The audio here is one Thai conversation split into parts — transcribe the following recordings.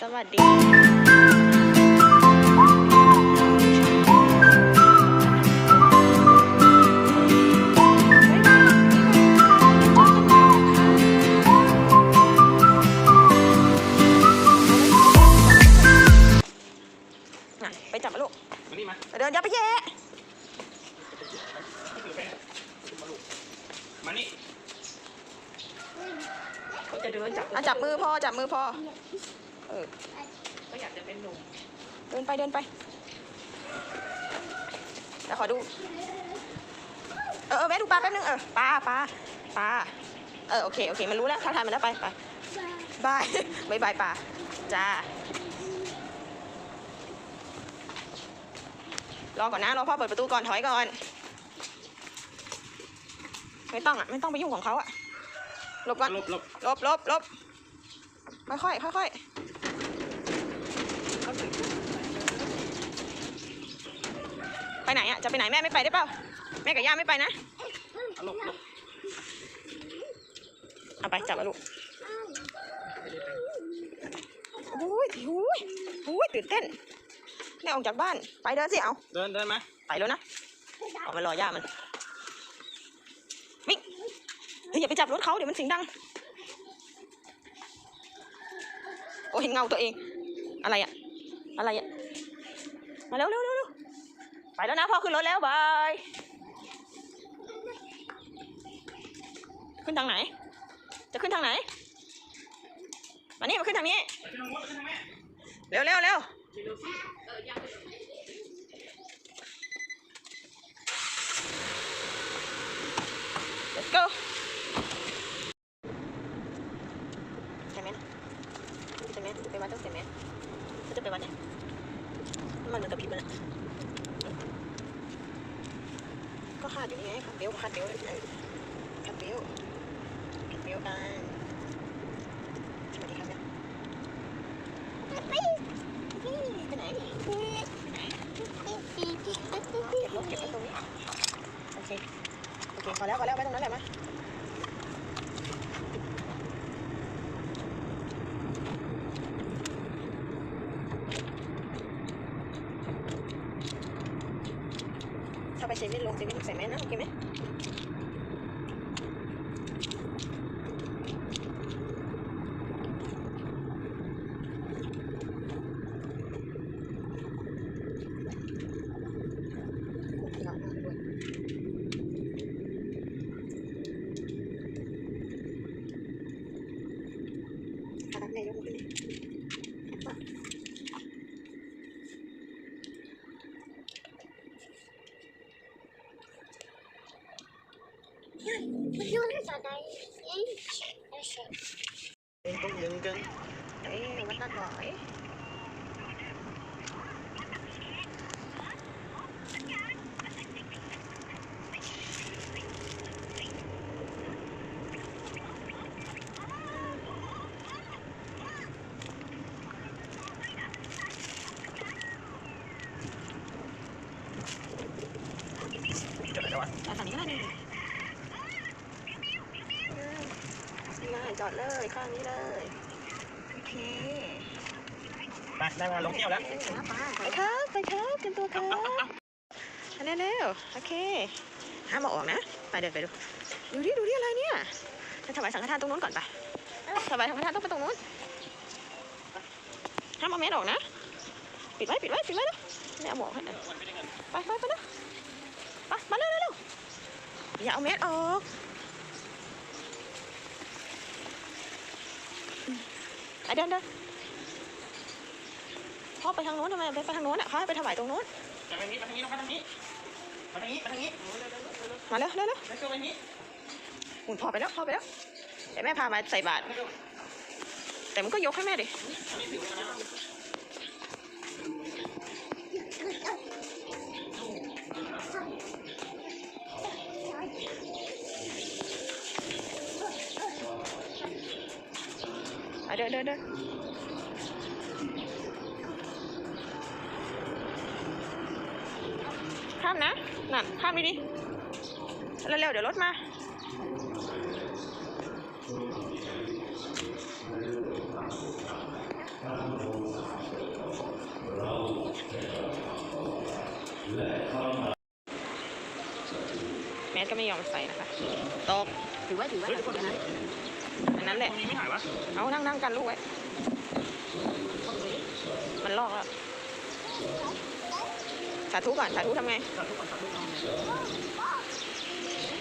สวัสดีน่ะไปจับมาลูกมานี่มาเดินอย่าไปแย่มานี่เขาจะเดินจับอะจับมือพ่อจับมือพ่อ เออ ก็อยากจะเป็นหนุ่มเดินไปเดินไปเดี๋ยวขอดู เออเออแม่ดูปลาแป๊บนึงเออปลาปลาปลาเออโอเคโอเคมันรู้แล้วทักทายมันแล้วไปไปบายบายบายปลาจ้ารอก่อนนะรอพ่อเปิดประตูก่อนถอยก่อน ไม่ต้องอะไม่ต้องไปยุ่งของเขาอะหลบก่อนหลบหลบลบลบลบค่อยค่อยค่อย เขาถึง ๆ ไปไหนอะ จะไปไหนแม่ไม่ไปได้เปล่า แม่กับย่าไม่ไปนะเอาหลบหลบเอาไปจับมาลูกโอ้ยโอ้ยโอ้ยตื่นเต้นแม่ออกจากบ้าน ไปเดินสิเอา เดินเดินมาไปแล้วนะออกมารอย่ามันมิงเฮ้ยอย่าไปจับรถเขาเดี๋ยวมันเสียงดัง โอ้เห็นเงาตัวเอง อะไรอะอะไรอะมาเร็วเร็วเร็วเร็ว ไปแล้วนะพ่อขึ้นรถแล้วบาย ขึ้นทางไหน จะขึ้นทางไหน มานี่มาขึ้นทางนี้ เร็วเร็วเร็ว เอออยากเป็น let's go ใช่ไหมนะใช่ไหมจะไปวัดต้องใช่ไหมก็จะไปวัดเนี่ยน้ำมันมันกระพริบแล้วนะก็คาดอยู่นี่ไงคาดเบลต์ก็คาดเบลต์เลยคาดเบลต์คาดเบลต์กันสวัสดีครับเนี่ยไปไปไหนไปไหนเก็บรถเก็บรถตรงนี้โอเค โอนแล้วพอแล้วไปตรงนั้นแหละมาถ้าไปเซเว่นลงเซเว่นใส่แม่นะโอเคไหมคณะนายกมาขึ้นดิ เองต้องยังกัน เอ้ยวัดนัดหน่อยจบแล้ววะอะฝั่งนี้ก็ได้นี่นี่ไง จอดเลยข้างนี้เลยโอเคไปได้เวลาลงเที่ยวแล้วไปครับไปครับเตรียมตัวครับอันนี้เร็วๆโอเคห้ามเอาออกนะไปเดินไปดูดูดิดูดิอะไรเนี่ยจะถวายสังฆทานตรงนู้นก่อนไปถวายสังฆทานต้องไปตรงนู้นไปห้ามเอาเม็ดออกนะ ปิดไว้ปิดไว้ปิดไว้นะไม่เอาหมวกให้นะไปไปไปนะไปมาเร็วเร็วเร็วอย่าเอาเม็ดออก ไปเดินเดินพ่อไปทางโน้นทำไมไปไปทางโน้นอะเขาให้ไปถวายตรงโน้นไปทางนี้ไปทางนี้ลงมาทางนี้มาทางนี้มาทางนี้มาเร็วเร็วเร็วไปเที่ยวไปนี้หมุนพ่อไปแล้วพ่อไปแล้วเดี๋ยวแม่พามาใส่บาตรแต่มันก็ยกให้แม่ดิ เด้อเดข้ามนะนั่นข้ามไปดิเร็วๆเดี๋ยวรถมาแมสก็ไม่ยอมใส่นะคะตกถือว่าถือว่าทุกคนนะ อันนั้นแหละตรงนี้ไม่หายวะเอานั่งนั่งกันลูกไว้ มันลอกแล้ว สาธุก่อน สาธุทำไงตัดทุกคนตัดทุกคน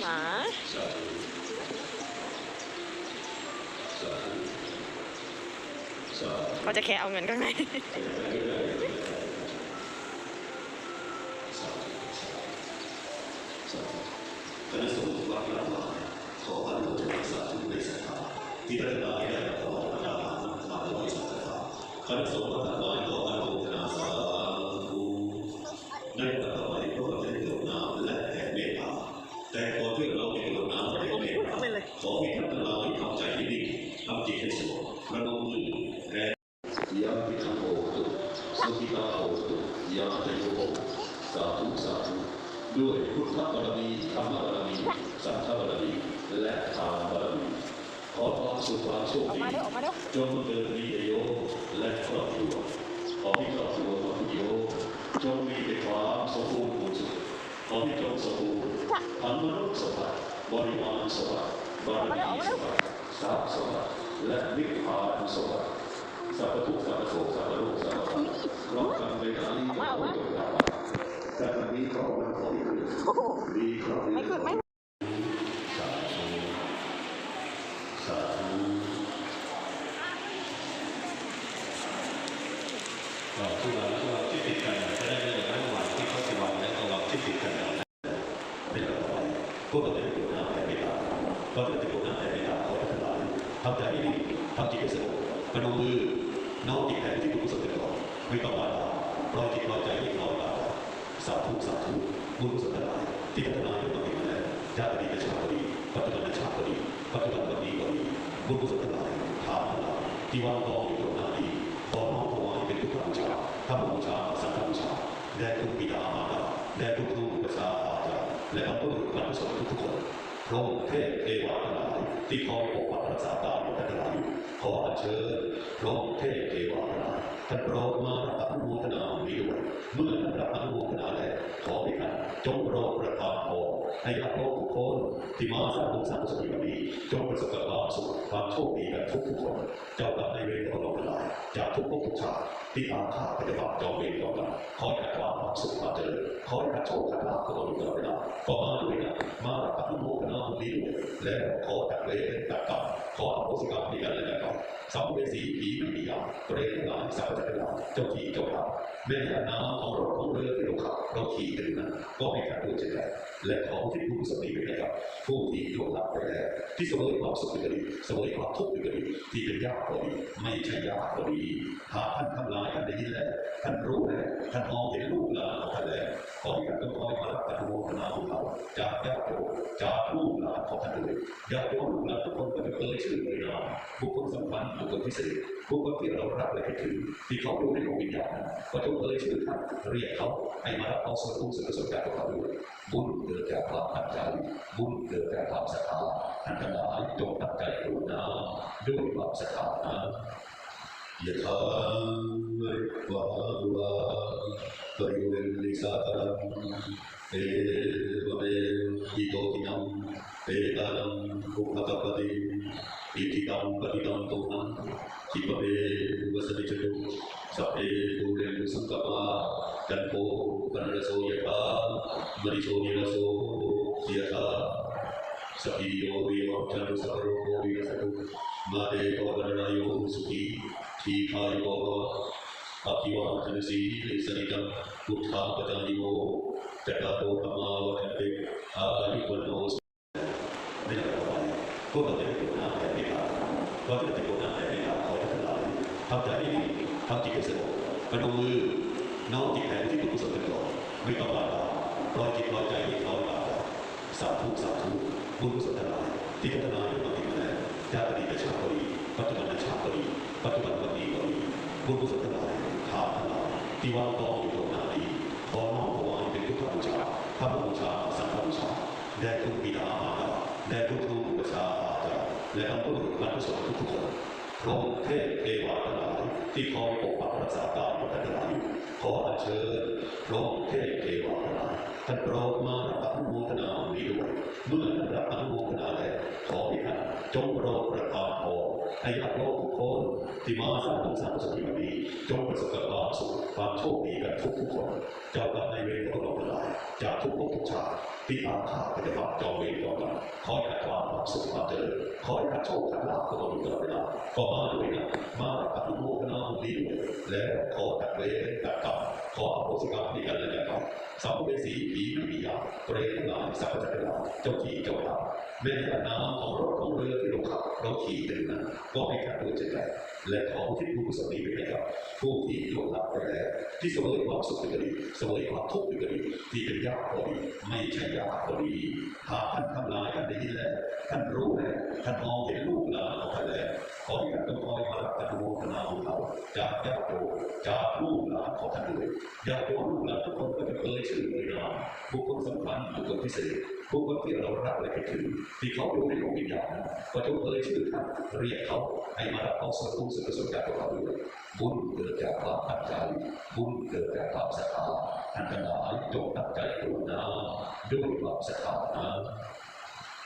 หมาเขาจะแค่เอาเงินข้างในคณะส ด้หลายได้ขอพระนามาถวายสังฆทานคณะสงฆ์วัดละลายขออนุโมทนาสาธุได้ถวายเพื่อจะกรุณาและแผ่เมตตาแต่ขอช่เราให้กรุณาและเมตตาขอให้ท่านทั้งหลายทำใจให้นิ่งทำจิตให้สงบระนมมือแผ่ยาพิทังโอตุสุขิตาโอตุยาตโยโอสาธุสาธุด้วยพุทธบารมีธรรมบารมีสังฆบารมีและทานบารมี ขอความสุขความโชคออกดีมาเร็วออกมาเร็วจงเกิดมีแก่โยมและครอบครัวขอให้ครอบครัวของโยจงมีแต่ความสมบูรณ์ผลสุขขอให้จงสมบูรณ์ทั้งมนุษย์สมบัติบริวารสมบัติบารมีสมบัติทรัพย์สมบัติและนิพพานสมบัติสัพพทุกข์สัพพโสสัพพโลกสัพพะพร้อมกันในการนี้ก็ของจงรับแต่วันนี้ขอวันขออีกหนึ่งโอ้โหดีครับไม่ขึ้นไม่ สาธุสาธุก็ทุกวันทุกวันที่ติดกันจะได้ไม่เหมือนเมื่อวานที่เขาสิวันและตวันที่ติดกันเป็นแบบวัน พวกเราจะได้ดูหน้าแต่ไม่ตาก็จะได้ดูหน้าแต่ไม่ตาขอให้ทั้งหลายทำใจให้ดีทำจิตให้สงบกระดูมือน้อมจิตแผ่ที่กุศลไปก่อนไม่ต้องมาปล่อยจิตปล่อยใจให้เขาตาสาธุสาธุบุญกุศลทั้งหลายที่พัฒนาอยู่ตอนนี้แล้วญาติดีประชาก็ดีปัจจุบันชาก็ดีปัจจุบันวันนี้ก็ดีบุญกุศลทั้งหลายทานทั้งหลายที่วางกองอยู่ตรงหน้านี้ขอน้อมถวายเป็นพุทธบูชาธรรมบูชาสังฆบูชาแด่ทุกบิดามารดาแด่ทุกครูประชา และบรรพบุรุษบรรพชนทุกคนพระองค์เทพเทวาทั้งหลายที่คอยปกปักรักษาตามท่านทั้งหลายขออัญเชิญพระองค์เทพเทวาทั้งหลายท่านโปรดมาประทับอนุโมทนาบุญนี้ด้วยเมื่อท่านรับอนุโมทนาแล้วขอให้ท่านจงโปรดประทานพรให้กับพวกทุกคนที่มาสร้างบุญสร้างกุศลวันนี้จงประสบความสุขความโชคดีกันทุกทุกคนเจ้ากรรมนเวรของเราทั้งหลายจากทุกภพทุกชาติ ที่อาฆาปฏิบัติจองเวรจองกรรมขอให้ความาสุขความเจริญขอให้โชคลาภของเราอยู่ตลอดเวลาก็มาด้วยนะมารับอนุโมทนาบุญนี้ด้วยและขอตัดเวรตัดกรรมขออโหสิกรรมในกันและกันสัมภเวสีผีวิญญาณเปรตทั้งหลายสัพพะทั้งหลายเจ้าที่เจ้าทางแม่ยาน้ำของรถของเรือที่เราขับเราขี่กันนั้นก็ให้การด้วยเช่นกันและขอที่ผู้สติไปนะครับผู้ที่ล่วงลับไปแล้วที่เสวยความสุขอยู่ก็ดีเสวยความทุกข์อยู่ก็ดีที่เป็นญาติก็ดีไม่ใช่ญาติก็ดีหากท่านทำลายาท่านได้ยินแล้วท่านรู้แล้วท่านมองเห็นลูกหลานของท่านแล้วขอให้ท่านต้องคอยมารับการโมทนาของเราจากญาติโยมจากลูกหลานของท่านด้วยญาติโยมลูกหลานทุกคนก็จะเอ่ยชื่อเลยนามบุคคลสำคัญบุคคลพิเศษบุคคลที่เรารักและคิดถึงที่เขาอยู่ในดวงวิญญาณนั้นก็จงเอ่ยชื่อท่านเรียกเขาให้มารับเอาส่วนบุญส่วนกุศลจากพวกเราด้วยบุญเกิดจากความตั้งใจบุญเกิดจากความศรัทธาท่านทั้งหลายจงตั้งใจกรุณาด้วยความศรัทธานะ ยะถามริวาวา ปริเวณลิสาตังเอวเมหิโตตินังเอตังภุคตปฏิอิทิตังปฏิตังตุหังจิปเปวสมิจตุสัพเรสาจันโทปนรโสยะถามริโชนิรโสยะถาสพพิโยวิวัชชันตุสัพพะโรโควินัสตุมาเตโตปนรายโยสุขีทีคายโกภะอภิวาทนสีลิสนิจังพุทธาปจานิโมจัตตาโตธรรมาวัฏเตอาภิปุณโนไม่ได้ไปพวกเด้เป็นหน้าแต่ไม่ตาเราจะได้เป็นหน้าแต่ไม่ตาขอให้ทั้งหลายทำใจให้ดีทำจิตให้สงบกระดูมือน้อมจิตแผ่ที่กุศลกันก่อนไม่ต้องมาปล่อยจิตลอยใจให้เขาตาสาธุสาธุบุญกุศลทั้งหลายที่พัฒนาอยู่มาถึงแล้ว జాతీయ దశాపరి పట్టుబడి దశాపరి పట్టుబడి పతిపరి గురు సత్యనారాయణ స్థాపన తివాతో నాది భవనం భవాని వ్యక్తిత్వ పూజ హవ పూజ సంఘ పూజ దయకు విధాన దయకు పూజ ఆచార దయకు పూజ บันวันนี้ก็ดีบุญกุศลทั้งหลายทานทั้งหลายที่วางกองอยู่ตรงหน้านี้ของประชาอารพุทุกๆคนพระองค์เทพเทวาทั้งหลายที่คอยปกปักรักษาการมาทั้งหลายขออัญเชิญพระองเทพเทวาทั้งหลายท่านโปรดมารับอนุโมทนานี้ด้วยเมื่อท่านรับอนุโมทนาแล้วขอให้ท่านจงโปรดประทานพรให้ญาติโยมทุกคนที่มาสร้างบุญสร้างกุศลในวันนี้จงประสบกับความสุขความโชคดีกันทุกทุกคนเจ้ากรรมนายเวรของเราทั้งหลายจากทุกภพทุกชาติที่อาฆาตปฏิบัติจองเวรจองกรรมขออยากความความสุขความเจริญขออยากโชคขัดลาภก็ต้องมีตลอดเวลาก็มาด้วยนะมาอนุโมทนาบุญนี้ด้วย และขอขัดเวรขัดกรรมขออโหสิกรรมที่กันและกันครับสัมภเวสีผีวิญญาณเปรตทั้งหลายสัพพะจักรวาลเจ้าที่เจ้าทางแม้แต่น้ำของรถของเรือที่เราขับเราขี่กันอยู่นั้นก็ให้ขัดด้วเช่นกันและขออุที่บุญกุศลนี้ไปให้กับผู้ที่ล่วงลับไปแล้วที่เสวยความสุขอยู่ก็ดีเสวยความทุกข์อยู่ก็ดีที่เป็นญาติก็ดีไม่ใช่ญาติก็ดีหากท่านทำลายกันได้ยินแล้ว ท่านรู้แล้วท่านมองเห็นลูกหลานของท่านแล้วขอให้ท่านจงคอยมารับอนุโมทนาของเราจากญาติโยมจากลูกหลานของท่านด้วยญาติโยมลูกหลานทุกคนก็จะเอ่ยชื่อเอ่ยนามบุคคลสำคัญบุคคลพิเศษบุคคลที่เรารักและคิดถึงที่เขาอยู่ในโลกวิญญาณก็จงเอ่ยชื่อท่านเรียกเขาให้มารับเอาส่วนบุญส่วนกุศลจากพวกเราด้วยบุญเกิดจากความตั้งใจบุญเกิดจากความศรัทธาท่านทั้งหลายจงตั้งใจกรุณาด้วยความศรัทธานะ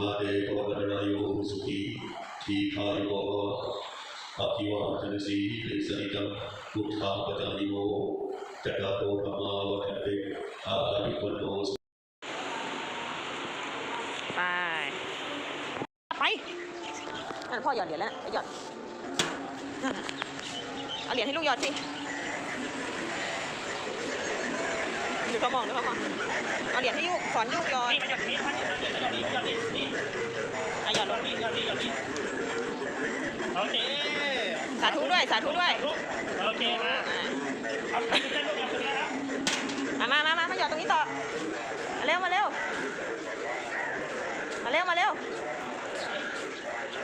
วเมยิโตทินังเอตานังภุคกัปปติอิทิตังปฏิตังตุหังจิปะเมวสมิจตุสัพเพปุเรนุสังกปาจันโทปนรโสยะถาบริโภคิวโสยะถาสพพิโยวิวัชชันตุสัพพะโรโควินัสตุมาเตภวะตรายโยสุขีทีคายุโวอภิวาทนสีลิสนิตังพุทธาปจานิโมจัตตาโตธรรมาวัฏเตอายุวันโนไป ไปนั่นพ่อหยอดเหรียญแล้วนะไปหยอดนั่นน่ะเอาเหรียญให้ลูกหยอดสิดูเขามองดูเขามองเอาเหรียญให้ลูกสอนลูกหยอด โอเคสาธุด้วยสาธุด้วยโอเคมาอ่าเอาไปเต้นลูกเอาไปแล้วมามามามามาหยอดตรงนี้ต่อมาเร็วมาเร็วมาเร็วมาเร็ว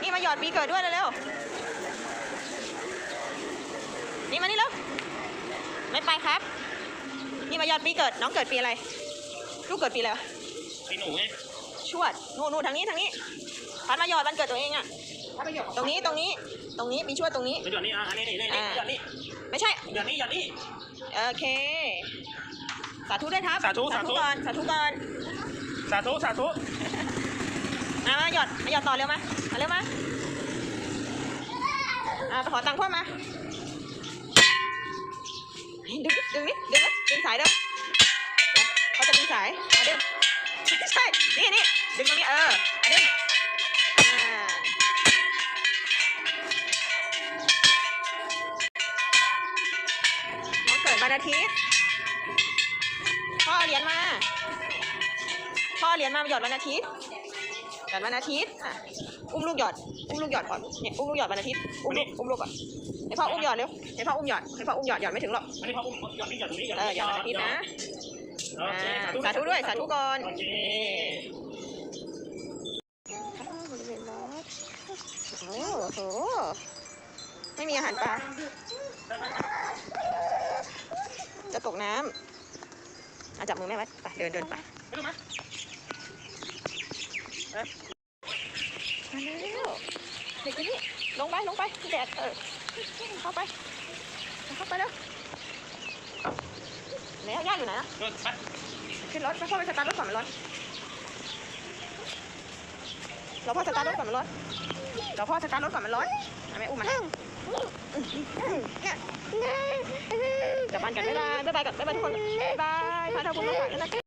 นี่มาหยอดปีเกิดด้วยเร็วๆนี่มานี่เร็วไม่ไปครับ นี่มาหยอดปีเกิดน้องเกิดปีอะไร ลูกเกิดปีอะไรวะไอ้หนูไงชวดนู่นนู่นทางนี้ทางนี้ พัดมาหยอดวันเกิดตัวเองอะถ้าไปหยดตรงนี้ตรงนี้ ตรงนี้มีชวดตรงนี้ไปหยอดนี่อะอันนี้นี่นี่หยอดนี่ไม่ใช่ หยอดนี่หยอดนี่ โอเค สาธุด้วยครับสาธุสาธุ ก่อนสาธุก่อนสาธุสาธุมามาหยอดมาหยอดต่อเร็วมามาเร็วมาอ่าไปขอตังค์พ่อมาดึงนิดดึงนิดดึงนิดดึงสายเด้อเขาจะดึงสายมาดึงใช่นี่นี่ดึงตรงนี้เอออะดึงอ่าน้ องเกิดวันอาทิตย์ พ่อเอาเหรียญมา พ่อเอาเหรียญมาหยอดวันอาทิตย์หยอดวันอาทิตย์อะอุ้มลูกหยอด อุ้มลูกหยอดก่อน เนี่ยอุ้มลูกหยอดวันอาทิตย์ อุ้มลูกอุ้มลูกก่อนให้พ่ออุ้มหยอดเร็วให้พ่ออุ้มหยอดให้พ่ออุ้มหยอดหยอดไม่ถึงหรอกอันนี้พออุ้มหยอดนี่หยอดตรงนี้หยอดเออหยอดวันอาทิตย์นะโออ่าเคสาธุด้วยสาธุก่อนโอเคบริเวณรถโอ้โห ไม่มีอาหารปลา จะตกน้ำอะจับมือแม่ไว้ไปเดินเดินไปไม่รู้มั้ยมาเร็วเด็กคนนี้ลงไปลงไปแดดเออเข้าไปเข้าไปเร็วไหนอะย่าอยู่ไหนอะโดนไปขึ้นรถไปพ่อไปสตาร์ทรถก่อนมันร้อนเราพ่อสตาร์ทรถก่อนมันร้อนเราพ่อสตาร์ทรถก่อนมันร้อนเอาแม่อุ้มมัน กลับบ้านกันบ๊ายบายบ๊ายบายกันบ๊ายบายทุกคนบ๊ายบายพาเท่าบุณมาฝากกันนะ